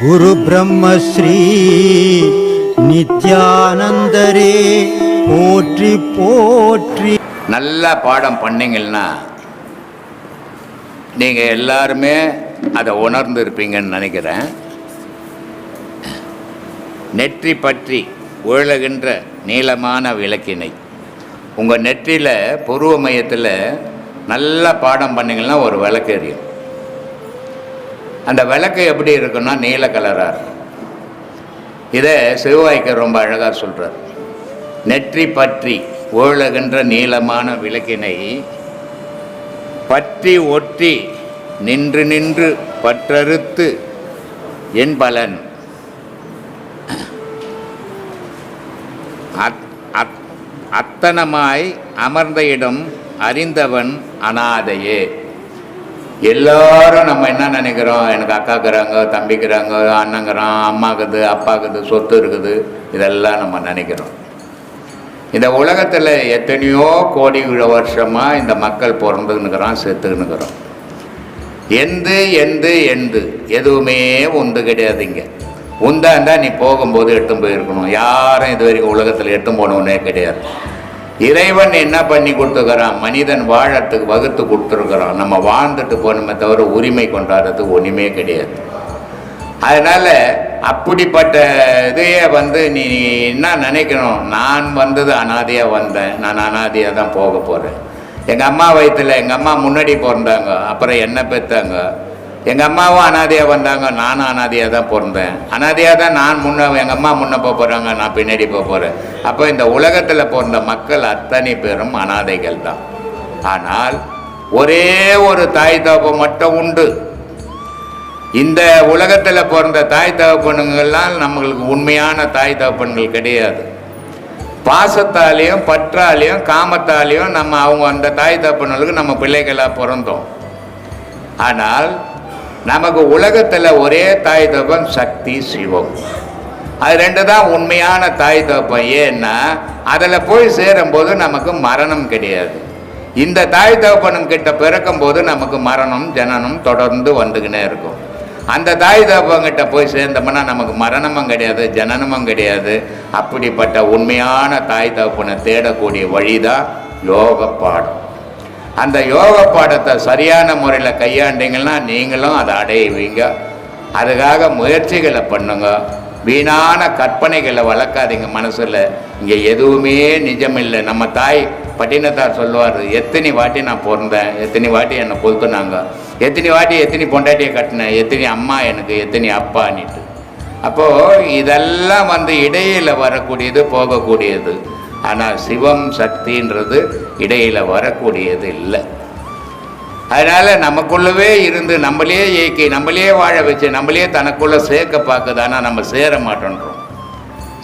குரு பிரம்மஸ்ரீ நித்யானந்தரே போற்றி போற்றி. நல்லா பாடம் பண்ணீங்கன்னா நீங்கள் எல்லாருமே அதை உணர்ந்து இருப்பீங்கன்னு நினைக்கிறேன். நெற்றி பற்றி உழகின்ற நீளமான விளக்கினை. உங்கள் நெற்றியில் பூர்வ மையத்தில் நல்லா பாடம் பண்ணிங்கன்னா ஒரு விளக்கு எரியும் அந்த விளக்கு எப்படி இருக்குன்னா நீல கலராக இருக்கும். இதை சிவவாய்க்கர் ரொம்ப அழகாக சொல்கிறார் நெற்றி பற்றி ஓழகின்ற நீளமான விளக்கினை பற்றி ஒற்றி நின்று நின்று பற்றறுத்து என் பலன். அத்தனமாய் அமர்ந்த இடம் அறிந்தவன் அனாதையே. எல்லாரும் நம்ம என்ன நினைக்கிறோம்? எனக்கு அக்காக்குறாங்க தம்பிக்கிறாங்க அண்ணங்கிறான் அம்மாக்குது அப்பாக்குது சொத்து இருக்குது. இதெல்லாம் நம்ம நினைக்கிறோம். இந்த உலகத்தில் எத்தனையோ கோடி வருஷமாக இந்த மக்கள் பிறந்துன்னுக்குறான் செத்துன்னுக்குறோம் எந்து எந்து எந்து. எதுவுமே உந்து கிடையாதுங்க இருந்தால் நீ போகும்போது எட்டும் போயிருக்கணும். யாரும் இது வரைக்கும் உலகத்தில் எட்டும் போனவனே கிடையாது. இறைவன் என்ன பண்ணி கொடுத்துக்கிறான் மனிதன் வாழறதுக்கு வகுத்து கொடுத்துருக்குறான். நம்ம வாழ்ந்துட்டு போனோமே தவிர உரிமை கொண்டாடுறதுக்கு ஒன்றுமே கிடையாது. அதனால் அப்படிப்பட்ட இதையே வந்து நீ என்ன நினைக்கணும்? நான் வந்தது அனாதையாக வந்தேன். நான் அனாதையாக தான் போக போகிறேன் எங்கள் அம்மா வயிற்றில் எங்கள் அம்மா முன்னாடி பிறந்தாங்க. அப்புறம் என்ன பெற்றாங்க எங்கள் அம்மாவும் அனாதையாக வந்தாங்க நானும் அனாதையாக தான் பிறந்தேன். அனாதையாக தான் நான் முன்ன எங்கள் அம்மா முன்ன போக போகிறாங்க நான் பின்னாடி போக போகிறேன் அப்போ இந்த உலகத்தில் பிறந்த மக்கள் அத்தனை பேரும் அனாதைகள் தான். ஆனால் ஒரே ஒரு தாய் தகப்பு மட்டும் உண்டு. இந்த உலகத்தில் பிறந்த தாய் தகப்பனுங்கள்லாம் நம்மளுக்கு உண்மையான தாய் தகப்பன்கள் கிடையாது. பாசத்தாலேயும் பற்றாலையும் காமத்தாலேயும் நம்ம அவங்க அந்த தாய் தகப்பனுக்கு நம்ம பிள்ளைகளாக பிறந்தோம். ஆனால் நமக்கு உலகத்தில் ஒரே தாய் தப்பம் சக்தி சிவம். அது ரெண்டு தான் உண்மையான தாய் தப்பம். ஏன்னா அதில் போய் சேரும்போது நமக்கு மரணம் கிடையாது. இந்த தாய் தகப்பனும் கிட்ட பிறக்கும் போது நமக்கு மரணம் ஜனனம் தொடர்ந்து வந்துக்கினே இருக்கும். அந்த தாய் தகப்பங்கிட்ட போய் சேர்ந்தோம்னா நமக்கு மரணமும் கிடையாது ஜனனமும் கிடையாது. அப்படிப்பட்ட உண்மையான தாய் தகப்பனை தேடக்கூடிய வழிதான் யோக பாடம். அந்த யோக பாடத்தை சரியான முறையில் கையாண்டிங்கன்னா நீங்களும் அதை அடையுவீங்க அதுக்காக முயற்சிகளை பண்ணுங்க. வீணான கற்பனைகளை வளர்க்காதீங்க மனசில். இங்கே எதுவுமே நிஜமில்லை. நம்ம தாய் பட்டினத்தார் சொல்லுவார் எத்தனை வாட்டி நான் பிறந்தேன் எத்தனை வாட்டி என்னை கொளுத்துனாங்க எத்தனை வாட்டி எத்தனை பொண்டாட்டியை கட்டினேன் எத்தனை அம்மா எனக்கு எத்தனை அப்பான்னுட்டு அப்போது இதெல்லாம் வந்து இடையில் வரக்கூடியது போகக்கூடியது. ஆனால் சிவம் சக்தின்றது இடையில் வரக்கூடியது இல்லை. அதனால் நமக்குள்ளவே இருந்து நம்மளே இயக்கி நம்மளே வாழ வச்சு நம்மளே தனக்குள்ளே சேர்க்க பார்க்குது. ஆனால் நம்ம சேர மாட்டோன்றோம்.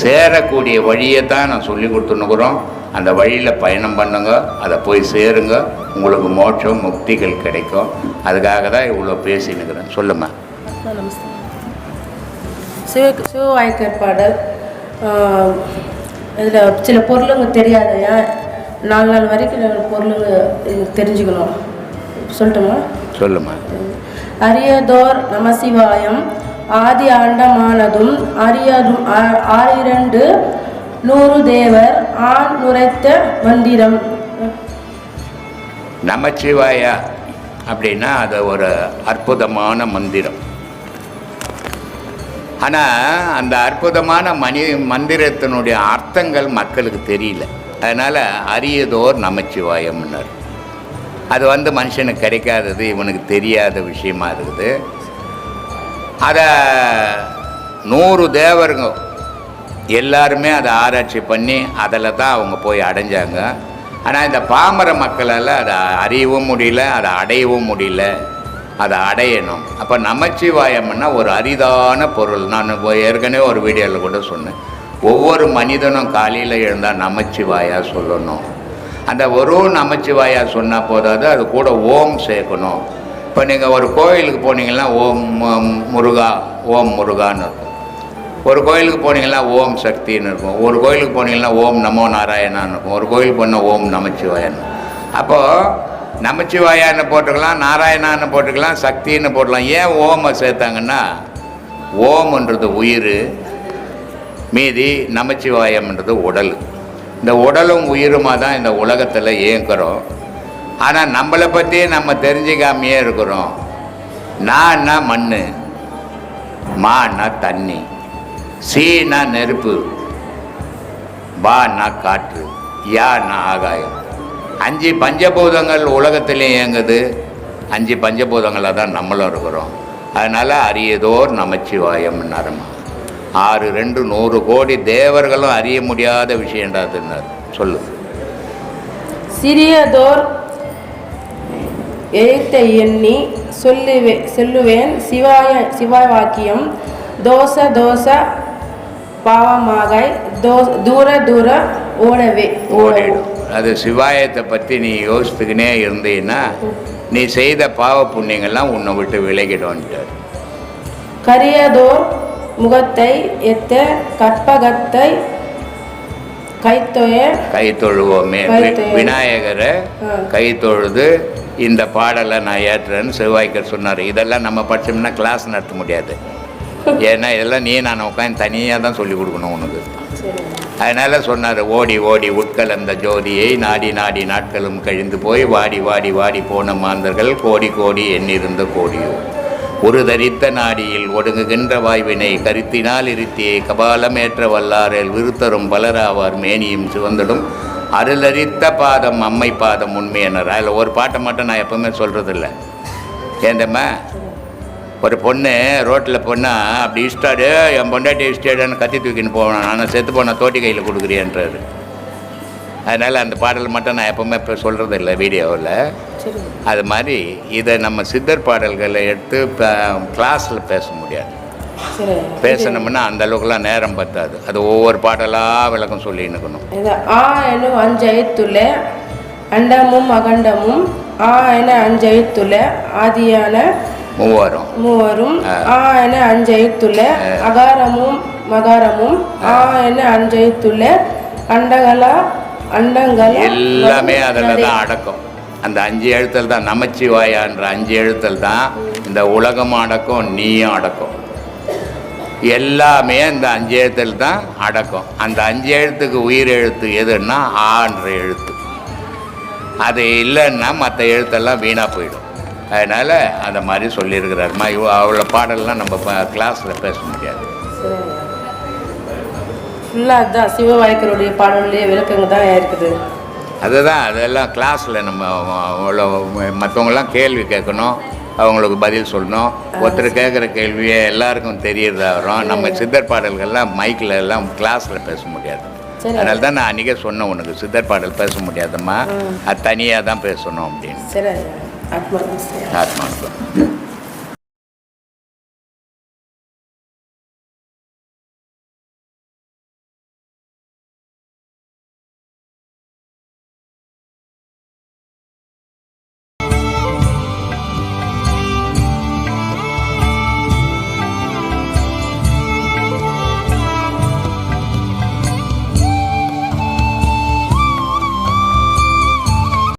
சேரக்கூடிய வழியை தான் நான் சொல்லி கொடுத்துன்னுக்குறோம். அந்த வழியில் பயணம் பண்ணுங்க அதை போய் சேருங்க. உங்களுக்கு மோட்சம் முக்திகள் கிடைக்கும். அதுக்காக தான் இவ்வளோ பேசினுக்கிறேன் சொல்லுமா நமஸ்தே. சிவ சிவவாய்க்கர் பாடல் இதில் சில பொருளுங்க தெரியாதையா? நாலு நாள் வரைக்கும் பொருளுங்க தெரிஞ்சுக்கணும். சொல்லட்டுமா? சொல்லுமா. அரியதோர் நமசிவாயம் ஆதி ஆண்டமானதும் அரியதும் ஆ- ஆறிரண்டு நூறு தேவர் ஆண் நுரைத்த மந்திரம். நமச்சிவாயா அப்படின்னா அது ஒரு அற்புதமான மந்திரம். ஆனால் அந்த அற்புதமான மணி மந்திரத்தினுடைய அர்த்தங்கள் மக்களுக்கு தெரியல. அதனால் அரியதோர் நமச்சிவாயம்னர். அது வந்து மனுஷனுக்கு கிடைக்காதது இவனுக்கு தெரியாத விஷயமா இருக்குது. அதை நூறு தேவருங்க எல்லாருமே அதை ஆராய்ச்சி பண்ணி அதில் தான் அவங்க போய் அடைஞ்சாங்க. ஆனால் இந்த பாமர மக்களால் அதை அறியவும் முடியல அதை அடையவும் முடியல. அதை அடையணும். அப்போ நமச்சிவாயம்னா ஒரு அரிதான பொருள். நான் ஏற்கனவே ஒரு வீடியோவில் கூட சொன்னேன். ஒவ்வொரு மனிதனும் காலையில் எழுந்தால் நமச்சிவாயா சொல்லணும். அந்த ஒரு நமச்சிவாயா சொன்னால் போதாது அது கூட ஓம் சேர்க்கணும். இப்போ நீங்கள் ஒரு கோயிலுக்கு போனீங்கன்னா ஓம் மு- முருகா ஓம் முருகான்னு இருக்கும். ஒரு கோயிலுக்கு போனீங்கன்னா ஓம் சக்தின்னு இருக்கும். ஒரு கோயிலுக்கு போனீங்கன்னா ஓம் நமோ நாராயணான்னு இருக்கும். ஒரு கோயிலுக்கு போனால் ஓம் நமச்சிவாயன் அப்போது நமச்சிவாயான்னு போட்டுக்கலாம் நாராயணான்னு போட்டுக்கலாம் சக்தின்னு போடலாம் ஏன் ஓமை சேர்த்தாங்கன்னா ஓம்ன்றது உயிர் மீதி நமச்சிவாயம்ன்றது உடல். இந்த உடலும் உயிருமாக தான் இந்த உலகத்தில் இயங்குகிறோம் ஆனால் நம்மளை பற்றி நம்ம தெரிஞ்சுக்காமையே இருக்கிறோம். நான்னா மண் மான்னா தண்ணி சீனா நெருப்பு பான்னா காற்று யான்னா ஆகாயம். அஞ்சு பஞ்சபூதங்கள் உலகத்திலே இயங்குது. அஞ்சு பஞ்சபூதங்களாக தான் நம்மளும் இருக்கிறோம். அதனால் அரியதோர் நமச்சிவாயம் நரமா. ஆறு ரெண்டு நூறு கோடி தேவர்களும் அறிய முடியாத விஷயம்டாதுன்னார் சொல்லு. சிறியதோர் எழுத்தை எண்ணி சொல்லுவே சொல்லுவேன். சிவாய சிவாய வாக்கியம் தோச தோச பாவமாக தோ தூர தூர ஓடவே. ஓடிடும். அது சிவாயத்தை பற்றி நீ யோசித்துக்கினே இருந்தீன்னா நீ செய்த பாவ புண்ணியங்கள்லாம் உன்னை விட்டு விலகிடும்ட்டார் கரியதோர் முகத்தை எத்த கற்பகத்தை கைத்தொய கை தொழுவோமே. விநாயகரை. கை தொழுது இந்த பாடலை நான் ஏற்றுறேன்னு சிவாய்க்கர் சொன்னார் இதெல்லாம் நம்ம படிச்சோம்னா கிளாஸ் நடத்த முடியாது ஏன்னா இதெல்லாம் நீ நான் உட்காந்து தனியாக தான் சொல்லி கொடுக்கணும் உனக்கு. அதனால் சொன்னார் ஓடி ஓடி உட்கலந்த ஜோதியை நாடி நாடி நாட்களும் கழிந்து போய் வாடி வாடி வாடி போன மாந்தர்கள் கோடி கோடி எண்ணிருந்த கோடியோ. ஒரு தரித்த நாடியில் ஒடுங்குகின்ற வாய்வினை கருத்தினால் இருத்தியே கபாலம் ஏற்ற வல்லாரில் விருத்தரும் பலராவார் மேனியும் சிவந்தடும். அருளரித்த பாதம் அம்மை பாதம் உண்மையினர் அதில் ஒரு பாட்டை மட்டும் நான் எப்பவுமே சொல்கிறதில்ல ஏந்தம்மா ஒரு பொண்ணு ரோட்டில் பொண்ணா அப்படி இஷ்டாடு என் பொண்டாட்டி இஷ்டாடுன்னு கத்தி தூக்கின்னு போவேன். ஆனால் செத்து போன தோட்டி கையில் கொடுக்குறியன்றாரு. அதனால் அந்த பாடல் மட்டும் நான் எப்பவுமே இப்போ சொல்கிறது இல்லை வீடியோவில் அது மாதிரி இதை நம்ம சித்தர் பாடல்களை எடுத்து கிளாஸில் பேச முடியாது. பேசணும்னா அந்த அளவுக்குலாம் நேரம் பத்தாது. அது ஒவ்வொரு பாடலாக விளக்கம் சொல்லி இருக்கணும் இது ஆ எனும் அஞ்செழுத்துள்ள அண்டமும் அகண்டமும் ஆ என அஞ்செழுத்துள்ள ஆதியான மூவாரம் மூவரும் ஆ. என அஞ்செழுத்துள்ள அகாரமும் மகாரமும். ஆ. என அஞ்செழுத்துள்ள அண்டகளா அண்டங்கள் எல்லாமே அதில் தான் அடக்கம். அந்த அஞ்சு எழுத்தல் தான் நமச்சிவாயான்ற அஞ்சு எழுத்தல் தான் இந்த உலகம் அடக்கம் நீயும் அடக்கம். எல்லாமே இந்த அஞ்சு எழுத்தில் தான் அடக்கம். அந்த அஞ்சு எழுத்துக்கு உயிர் எழுத்து எதுன்னா ஆன்ற எழுத்து. அது இல்லைன்னா மற்ற எழுத்தெல்லாம் வீணாக போயிடும். அதனால் அந்த மாதிரி சொல்லியிருக்கிறாருமா இவ்வளோ அவ்வளோ பாடல்லாம் நம்ம கிளாஸில் பேச முடியாது. ஃபுல்லாக அதுதான் சிவவாய்க்கருடைய பாடலுடைய விளக்கங்க தான் இருக்குது. அதுதான் அதெல்லாம் கிளாஸில் நம்ம அவ்வளோ மற்றவங்களாம் கேள்வி கேட்கணும் அவங்களுக்கு பதில் சொல்லணும். ஒருத்தர் கேட்குற கேள்வியே எல்லாருக்கும் தெரியறதா வரும். நம்ம சித்தர் பாடல்கள்லாம் மைக்கில் எல்லாம் கிளாஸில் பேச முடியாது. அதனால தான் நான் அன்றைக்கே சொன்னேன் உனக்கு சித்தர் பாடல் பேச முடியாதம்மா. அது தனியாக தான் பேசணும் அப்படின்னு. That Atmanızda.